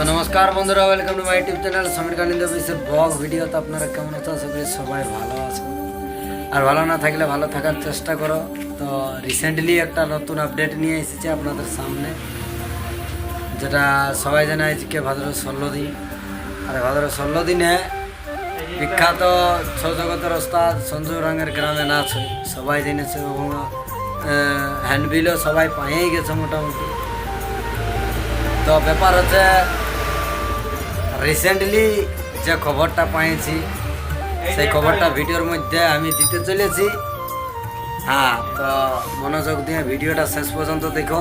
তো নমস্কার বন্ধুরা welcome to my YouTube channel Samir Kalinda অফিসের ব্লগ ভিডিও তো আপনারা কেমন আছো? আশা করি সবাই ভালো আছো। আর ভালো না থাকলে ভালো থাকার চেষ্টা করো। তো রিসেন্টলি একটা নতুন আপডেট নিয়ে এসেছে আপনাদের সামনে, যেটা সবাই জানে আজকে ভাদ্র ষোলো দিন। আর ভাদ্র ষোলো দিনে বিখ্যাত ছৌ জগতের ওস্তাদ সঞ্জু রঙের গ্রামে নাচ হয়। সবাই জেনেছে, এবং হ্যান্ডবিলও সবাই পাইয়েই গেছে মোটামুটি। তো ব্যাপার হচ্ছে রিসেন্টলি যে খবরটা পাইছি, সেই খবরটা ভিডিওর মধ্যে আমি দিতে চলেছি। হ্যাঁ তো মনোযোগ দিয়ে ভিডিওটা শেষ পর্যন্ত দেখো।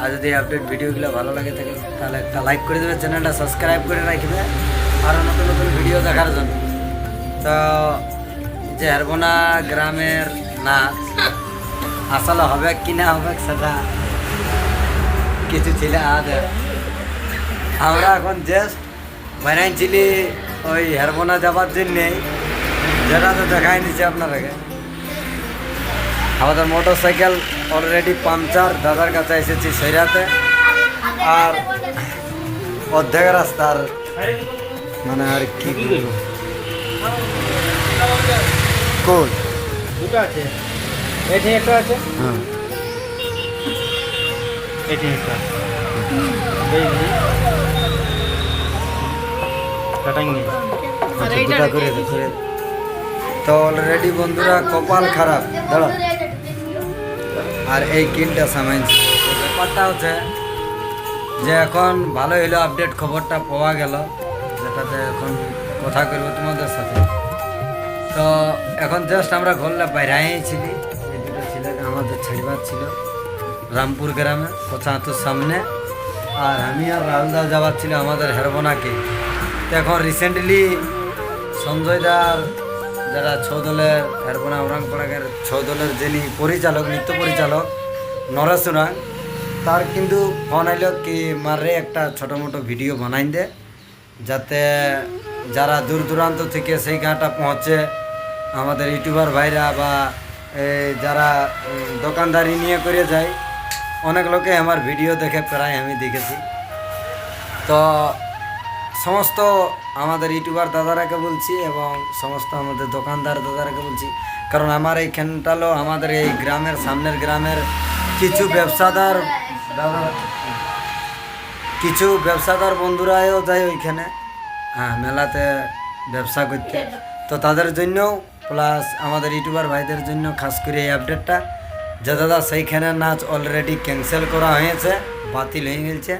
আর যদি আপডেট ভিডিওগুলো ভালো লাগে থাকে, তাহলে একটা লাইক করে দেবে, চ্যানেলটা সাবস্ক্রাইব করে রাখবে। আরও নতুন নতুন ভিডিও দেখার জন্য। তো যে হারবোনা গ্রামের নাচ আসলে হবে কি না হবে সেটা কিছু ছিল আদে আমরা এখন জাস্ট বানাইছিলি ওই হেরবোনা যাবার জন্যে। যেটা তো দেখাই নিচ্ছে আপনারাকে। আমাদের মোটর সাইকেল অলরেডি পাংচার দাদার কাছে এসেছি সেইরাতে আর অর্ধেক রাস্তার মানে আর কি বলব? কোন দুটো আছে। এটি একটা আছে? হ্যাঁ। এটি একটা আচ্ছা, দুটা করে দে, করে দে। তো অলরেডি বন্ধুরা কপাল খারাপ। দাঁড়া আর এই কিনটা সামাইছে ব্যাপারটা হচ্ছে যে এখন ভালো হইল আপডেট খবরটা পাওয়া গেল যেটাতে এখন কথা করব তোমাদের সাথে। তো এখন জাস্ট আমরা ঘরলে বাইরে ছিলি। এই দুটো আমাদের ছাড়িবার ছিল রামপুর গ্রামে কোচাতুর সামনে। আর আমি আর রাহুলদা যাওয়ার ছিল আমাদের হেরবোনাকে। এখন রিসেন্টলি সঞ্জয় দার যারা ছৌ দলের হেরবোনা ওরাংপাড়াগের ছৌ দলের যিনি পরিচালক, নৃত্য পরিচালক, নরেশ ওরাং, তার কিন্তু ফোন আইলো কি মারে একটা ছোটো মোটো ভিডিও বানাই দে, যাতে যারা দূর দূরান্ত থেকে সেই গাঁটা পৌঁছে, আমাদের ইউটিউবার ভাইরা বা যারা দোকানদারি নিয়ে করে যায়, অনেক লোকে আমার ভিডিও দেখে প্রায় আমি দেখেছি। তো সমস্ত আমাদের ইউটিউবার দাদারাকে বলছি এবং সমস্ত আমাদের দোকানদার দাদারাকে বলছি। কারণ আমার এইখানটালো আমাদের এই গ্রামের সামনের গ্রামের কিছু ব্যবসাদার দাদা, কিছু ব্যবসাদার বন্ধুরাও যায় ওইখানে হ্যাঁ মেলাতে ব্যবসা করতে। তো তাদের জন্যও প্লাস আমাদের ইউটিউবার ভাইদের জন্য খাস করে এই আপডেটটা যে দাদা সেইখানে নাচ অলরেডি ক্যান্সেল করা হয়েছে, বাতিল হয়ে গেছে।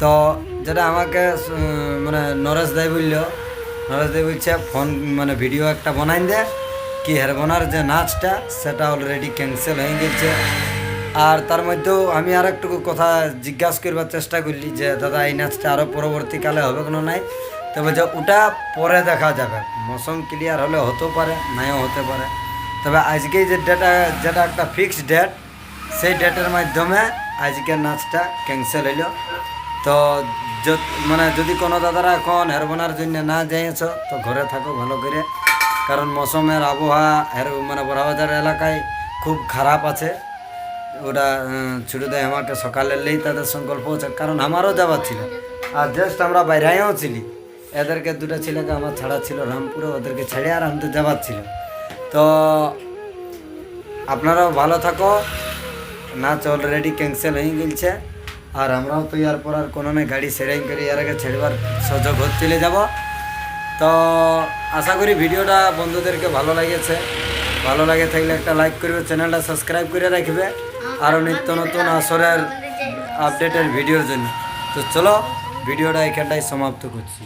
তো যেটা আমাকে মানে নরেশ দেয় বলল, নরেশ দেয় বলছে, ফোন মানে ভিডিও একটা বানাই দে, কি হেরবোনার যে নাচটা, সেটা অলরেডি ক্যান্সেল হয়ে গেছে। আর তার মধ্যেও আমি আর একটু কথা জিজ্ঞাসা করবার চেষ্টা করলি যে, দাদা, এই নাচটা আরও পরবর্তীকালে হবে কোনো নাই? তবে যে ওটা পরে দেখা যাবে। মৌসুম ক্লিয়ার হলে হতেও পারে, নাইও হতে পারে। তবে আজকে যে ডেটা যেটা একটা ফিক্সড ডেট সেই ডেটের মাধ্যমে আজকে নাচটা ক্যান্সেল হইল। তো মানে যদি কোনো দাদারা এখন হেরবোনার জন্য না যাইছ তো ঘরে থাকো ভালো করে। কারণ মৌসুমের আবহাওয়া হের মানে বড়াবাজার এলাকায় খুব খারাপ আছে। ওটা ছুটিতে আমাকে সকালে লেই তাদের সংকল্প হচ্ছে। কারণ আমারও যাওয়ার ছিল। আর জাস্ট আমরা বাইরেও ছিলি। এদেরকে দুটো ছেলেকে আমার ছাড়া ছিল রামপুরে, ওদেরকে ছেড়ে আর আমাদের যাওয়ার ছিল। তো আপনারাও ভালো থাকো। নাচ অলরেডি ক্যান্সেল হয়ে গেছে আর আমরাও তো ইয়ার পর আর কোনো নাই গাড়ি সেরাই করে, ইয়ার আগে ছেড়বার হতে চলে যাব। তো আশা করি ভিডিওটা বন্ধুদেরকে ভালো লেগেছে। ভালো লাগে থাকলে একটা লাইক করবে, চ্যানেলটা সাবস্ক্রাইব করে রাখবে। আরও নিত্য নতুন আসরের আপডেটের ভিডিওর জন্য। তো চলো, ভিডিওটা এখানটাই সমাপ্ত করছি।